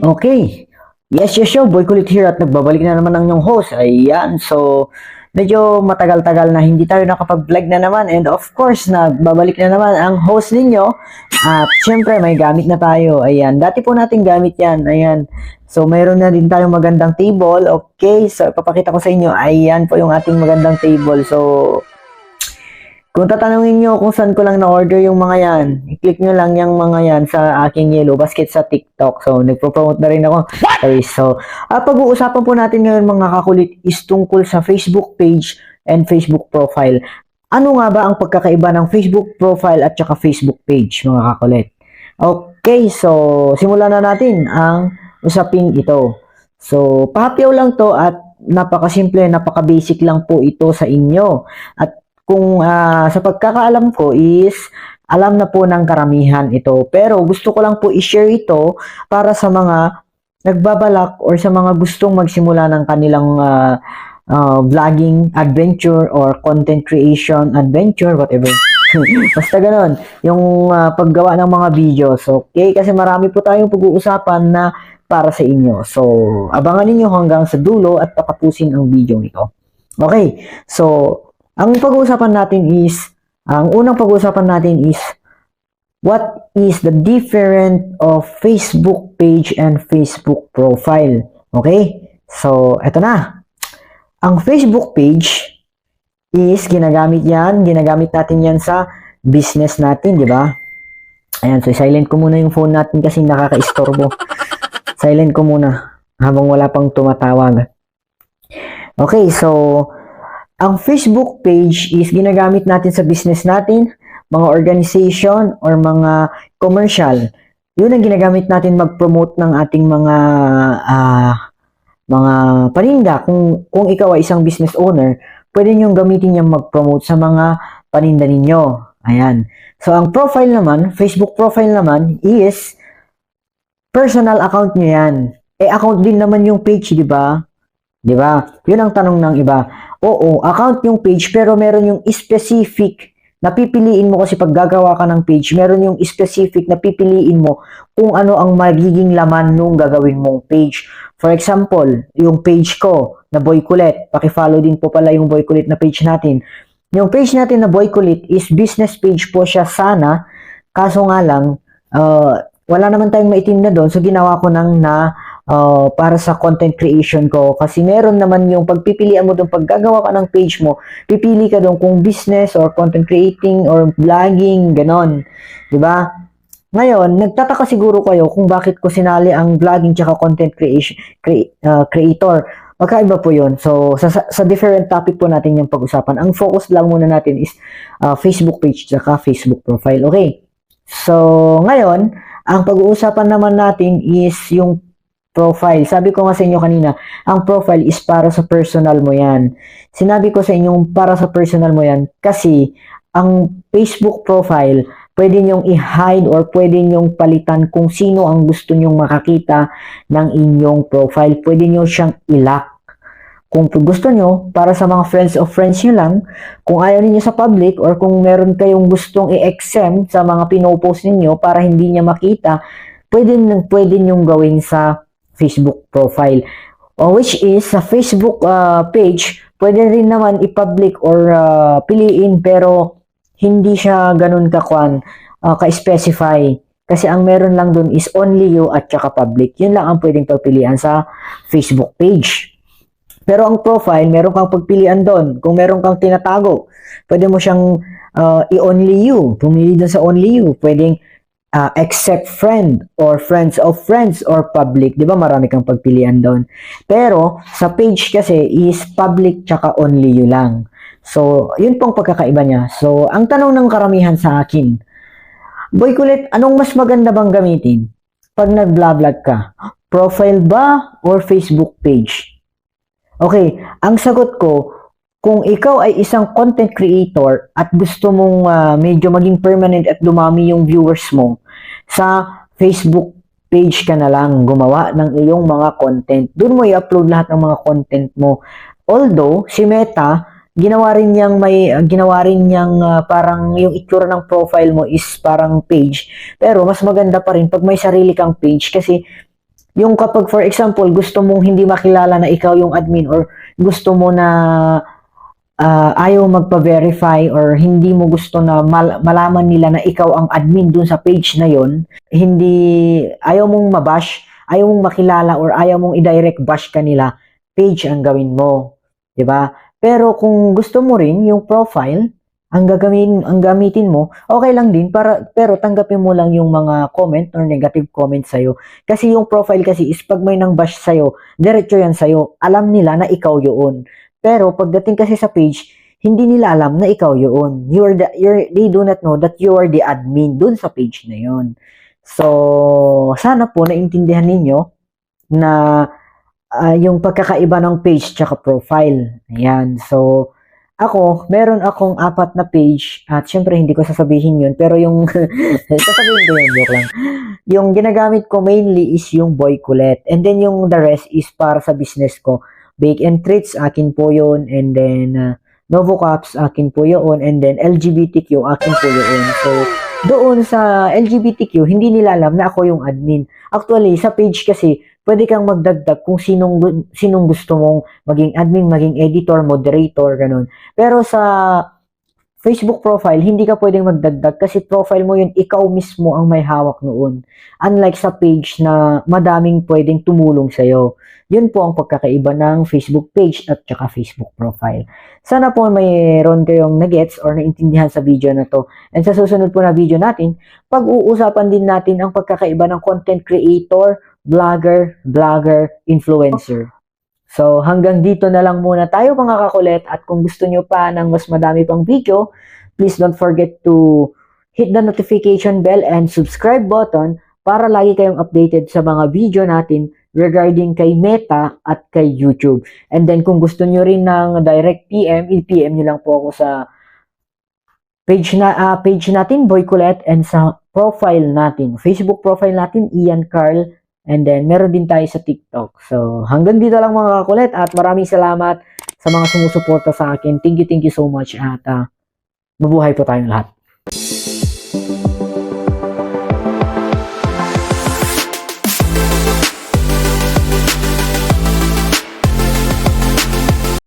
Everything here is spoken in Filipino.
Okay. Yes, yes, yo. Boy Kulit here at nagbabalik na naman ang inyong host. Ayan. So, medyo matagal-tagal na hindi tayo nakapag-vlog na naman. And of course, nagbabalik na naman ang host ninyo. At syempre, may gamit na tayo. Ayan. Dati po natin gamit yan. Ayan. So, mayroon na din tayong magandang table. Okay. So, ipapakita ko sa inyo. Ayan po yung ating magandang table. So, kung tatanungin nyo kung saan ko lang na-order yung mga yan, i-click nyo lang yung mga yan sa aking Yellow Basket sa TikTok. So, nagpo-promote na rin ako. Okay, so, ah, pag-uusapan po natin ngayon mga kakulit is tungkol sa Facebook page and Facebook profile. Ano nga ba ang pagkakaiba ng Facebook profile at saka Facebook page, mga kakulit? Okay, so, simulan na natin ang usaping ito. So, pahapyaw lang to at napakasimple, napaka-basic lang po ito sa inyo. At kung ah, sa pagkakaalam ko is alam na po ng karamihan ito. Pero gusto ko lang po i-share ito para sa mga nagbabalak or sa mga gustong magsimula ng kanilang ah, ah, vlogging adventure or content creation adventure, whatever. Basta ganon, yung ah, paggawa ng mga videos. Okay? Kasi marami po tayong pag-uusapan na para sa inyo. So, abangan ninyo hanggang sa dulo at patapusin ang video ito. Okay, so ang pag-uusapan natin is, ang unang pag-uusapan natin is, what is the difference of Facebook page and Facebook profile? Okay? So, eto na. Ang Facebook page is ginagamit yan, ginagamit natin yan sa business natin, di ba? Ayan, so silent ko muna yung phone natin kasi nakaka-istorbo. silent ko muna habang wala pang tumatawag. Okay, so ang Facebook page is ginagamit natin sa business natin, mga organization or mga commercial. Yun ang ginagamit natin mag-promote ng ating mga ah, mga paninda. Kung kung ikaw ay isang business owner, pwede niyo gamitin yung mag-promote sa mga paninda ninyo. Ayan. So ang profile naman, Facebook profile naman is personal account niyo yan. Eh account din naman yung page, di ba? Di ba? Yun ang tanong ng iba. Oo, account yung page pero meron yung specific na pipiliin mo kasi pag gagawa ka ng page, meron yung specific na pipiliin mo kung ano ang magiging laman nung gagawin mong page. For example, yung page ko na Boy Kulit, paki-follow din po pala yung Boy Kulit na page natin. Yung page natin na Boy Kulit is business page po siya sana, kaso nga lang, uh, wala naman tayong maitim na doon, so ginawa ko nang na uh, para sa content creation ko. Kasi meron naman yung pagpipilian mo doon, pag gagawa ka ng page mo, pipili ka doon kung business or content creating or vlogging, ganon. ba? Ngayon, nagtataka siguro kayo kung bakit ko sinali ang vlogging tsaka content creation, cre- uh, creator. Magkaiba po yun. So, sa, sa different topic po natin yung pag-usapan. Ang focus lang muna natin is uh, Facebook page tsaka Facebook profile. Okay? So, ngayon, ang pag-uusapan naman natin is yung profile. Sabi ko nga sa inyo kanina, ang profile is para sa personal mo yan. Sinabi ko sa inyo para sa personal mo yan kasi ang Facebook profile, pwede nyong i-hide or pwede nyong palitan kung sino ang gusto nyong makakita ng inyong profile. Pwede nyo siyang i-lock. Kung gusto nyo, para sa mga friends of friends nyo lang, kung ayaw niyo sa public or kung meron kayong gustong i-exempt sa mga pinopost ninyo para hindi niya makita, pwede, pwede nyong gawin sa Facebook profile. Uh, which is sa Facebook uh, page, pwede rin naman i-public or uh, piliin pero hindi siya ganun kakwan, uh, ka-specify. Kasi ang meron lang dun is only you at saka public. Yun lang ang pwedeng pagpilian sa Facebook page. Pero ang profile, meron kang pagpilian doon. Kung meron kang tinatago, pwede mo siyang uh, i-only you. Pumili doon sa only you. Pwedeng uh, except friend or friends of friends or public. Di ba marami kang pagpilian doon. Pero sa page kasi is public tsaka only you lang. So, yun pong pagkakaiba niya. So, ang tanong ng karamihan sa akin, Boy Kulit, anong mas maganda bang gamitin pag nag-vlog ka? Profile ba or Facebook page? Okay, ang sagot ko, kung ikaw ay isang content creator at gusto mong uh, medyo maging permanent at dumami yung viewers mo, sa Facebook page ka na lang gumawa ng iyong mga content. Doon mo i-upload lahat ng mga content mo. Although, si Meta, ginawa rin niyang may ginawa rin niyang uh, parang yung itsura ng profile mo is parang page pero mas maganda pa rin pag may sarili kang page kasi Yung kapag, for example, gusto mong hindi makilala na ikaw yung admin or gusto mo na ah, ayaw magpa-verify or hindi mo gusto na mal- malaman nila na ikaw ang admin dun sa page na yon, hindi, ayaw mong mabash, ayaw mong makilala or ayaw mong i-direct bash kanila, page ang gawin mo. 'di ba? Pero kung gusto mo rin yung profile, ang gagawin, ang gamitin mo, okay lang din para pero tanggapin mo lang yung mga comment or negative comment sa Kasi yung profile kasi is pag may nang bash sa diretso yan sa Alam nila na ikaw 'yun. Pero pagdating kasi sa page, hindi nila alam na ikaw 'yun. You are the you're, they do not know that you are the admin dun sa page na 'yon. So, sana po naintindihan ninyo na ah, yung pagkakaiba ng page tsaka profile. Ayan. So, ako, meron akong apat na page at syempre hindi ko sasabihin yun pero yung sasabihin ko yun, joke lang. Yung ginagamit ko mainly is yung Boy Colette and then yung the rest is para sa business ko. Bake and Treats, akin po yun and then uh, Novo Cups, akin po yun and then LGBTQ, akin po yun. So, doon sa LGBTQ, hindi nila alam na ako yung admin. Actually, sa page kasi, pwede kang magdagdag kung sinong, sinong gusto mong maging admin, maging editor, moderator, ganun. Pero sa Facebook profile, hindi ka pwedeng magdagdag kasi profile mo yun, ikaw mismo ang may hawak noon. Unlike sa page na madaming pwedeng tumulong sa'yo. Yun po ang pagkakaiba ng Facebook page at saka Facebook profile. Sana po mayroon kayong nagets or naintindihan sa video na to. And sa susunod po na video natin, pag-uusapan din natin ang pagkakaiba ng content creator, vlogger, blogger, influencer. So, hanggang dito na lang muna tayo mga kakulit at kung gusto nyo pa ng mas madami pang video, please don't forget to hit the notification bell and subscribe button para lagi kayong updated sa mga video natin regarding kay Meta at kay YouTube. And then kung gusto nyo rin ng direct PM, i-PM nyo lang po ako sa page na ah, page natin Boy Colette and sa profile natin, Facebook profile natin Ian Carl And then, meron din tayo sa TikTok. So, hanggang dito lang mga kakulit at maraming salamat sa mga sumusuporta sa akin. Thank you, thank you so much at uh, mabuhay po tayong lahat.